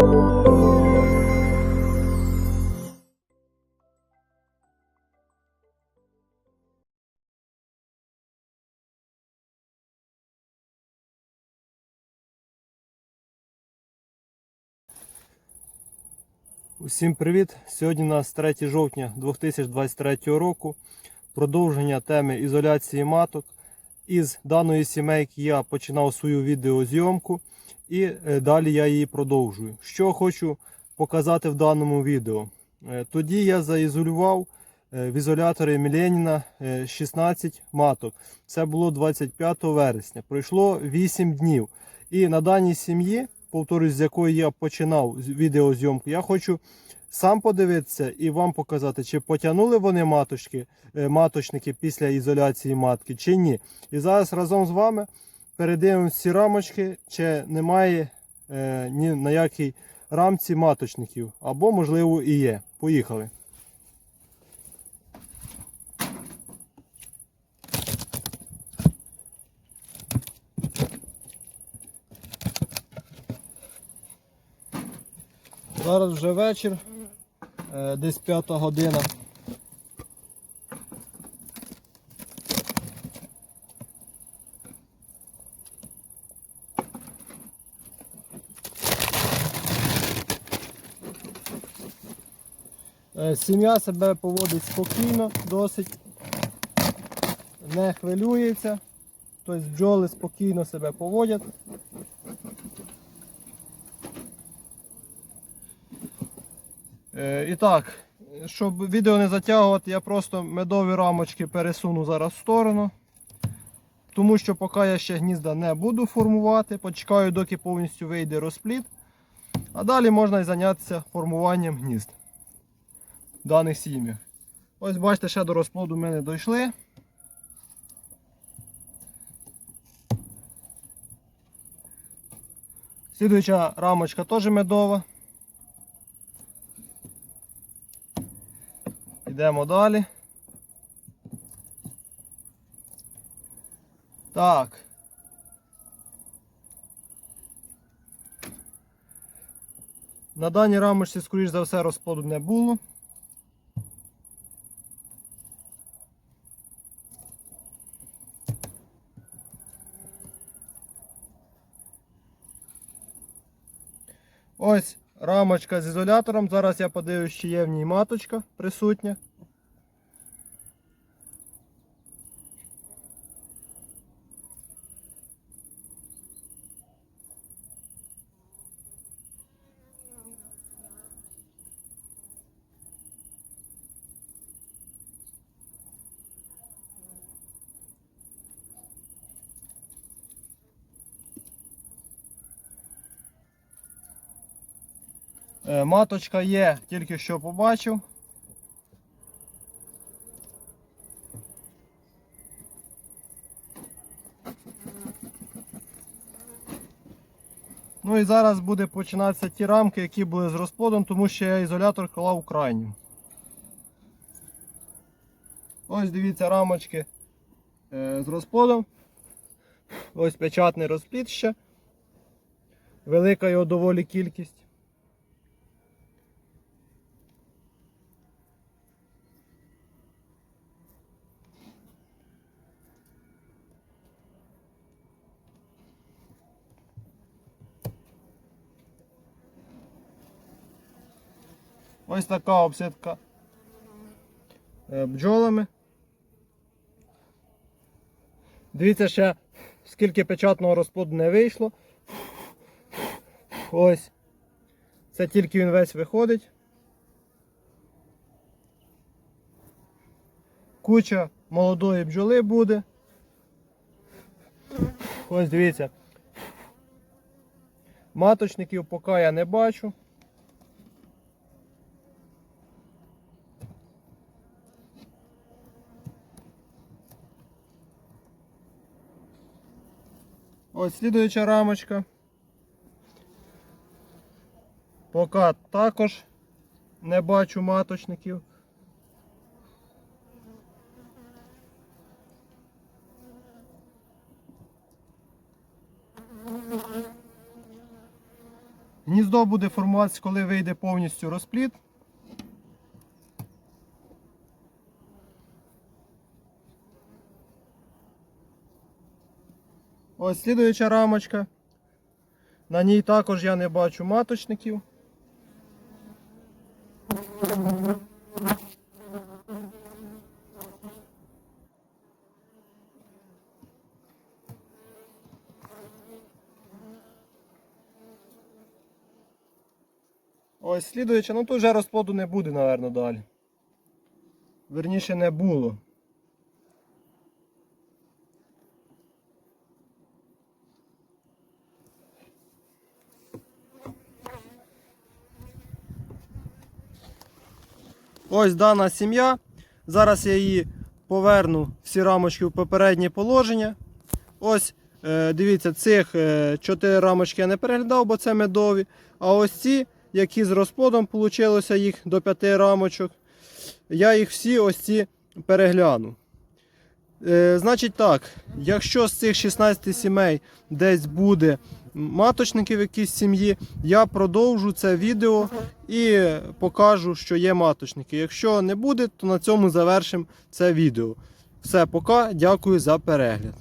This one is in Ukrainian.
Усім привіт! Сьогодні у нас 3 жовтня 2023 року. Продовження теми ізоляції маток. Із даної сімейки я починав свою відеозйомку і е, далі я її продовжую. Що хочу показати в даному відео. Е, Тоді я заізолював е, в ізоляторі Міленіна е, 16 маток. Це було 25 вересня. Пройшло 8 днів. І на даній сім'ї, повторюсь, з якої я починав відеозйомку, я хочу сам подивитися і вам показати, чи потягнули вони маточки, маточники після ізоляції матки, чи ні. І зараз разом з вами передивимося ці рамочки, чи немає е, ні на якій рамці маточників, або, можливо, і є. Поїхали. Зараз вже вечір, е, десь п'ята година. Сім'я себе поводить спокійно, досить, не хвилюється, тобто бджоли спокійно себе поводять. Е, І так, щоб відео не затягувати, я просто медові рамочки пересуну зараз в сторону. Тому що поки я ще гнізда не буду формувати, почекаю, доки повністю вийде розпліт. А далі можна і зайнятися формуванням гнізд даних сім'ях. Ось бачите, ще до розплоду ми не дійшли. Слідуюча рамочка теж медова. Йдемо далі. Так. На даній рамочці, скоріш за все, розплоду не було. Ось рамочка з ізолятором. Зараз я подивлюсь, чи є в ній маточка присутня. Маточка є, тільки що побачив. Ну і зараз буде починатися ті рамки, які були з розплодом, тому що я ізолятор клав крайнім. Ось дивіться рамочки е, з розплодом. Ось печатний розплід ще. Велика його доволі кількість. Ось така обсидка е, бджолами. Дивіться ще, скільки печатного розплоду не вийшло. Ось. Це тільки він весь виходить. Куча молодої бджоли буде. Ось дивіться. Маточників поки я не бачу. Ось слідуюча рамочка. Поки також не бачу маточників. Гніздо буде формуватися, коли вийде повністю розплід. Ось слідуюча рамочка. На ній також я не бачу маточників. Ось слідуюча, ну тут вже розплоду не буде, напевно, далі. Верніше не було. Ось дана сім'я. Зараз я її поверну всі рамочки в попереднє положення. Ось, е, дивіться, цих е, 4 рамочки я не переглядав, бо це медові. А ось ці, які з розплодом вийшло їх до 5 рамочок, я їх всі ось ці перегляну. Е, значить так, якщо з цих 16 сімей десь буде маточники в якійсь сім'ї, я продовжу це відео і покажу, що є маточники. Якщо не буде, то на цьому завершимо це відео. Все, пока, дякую за перегляд.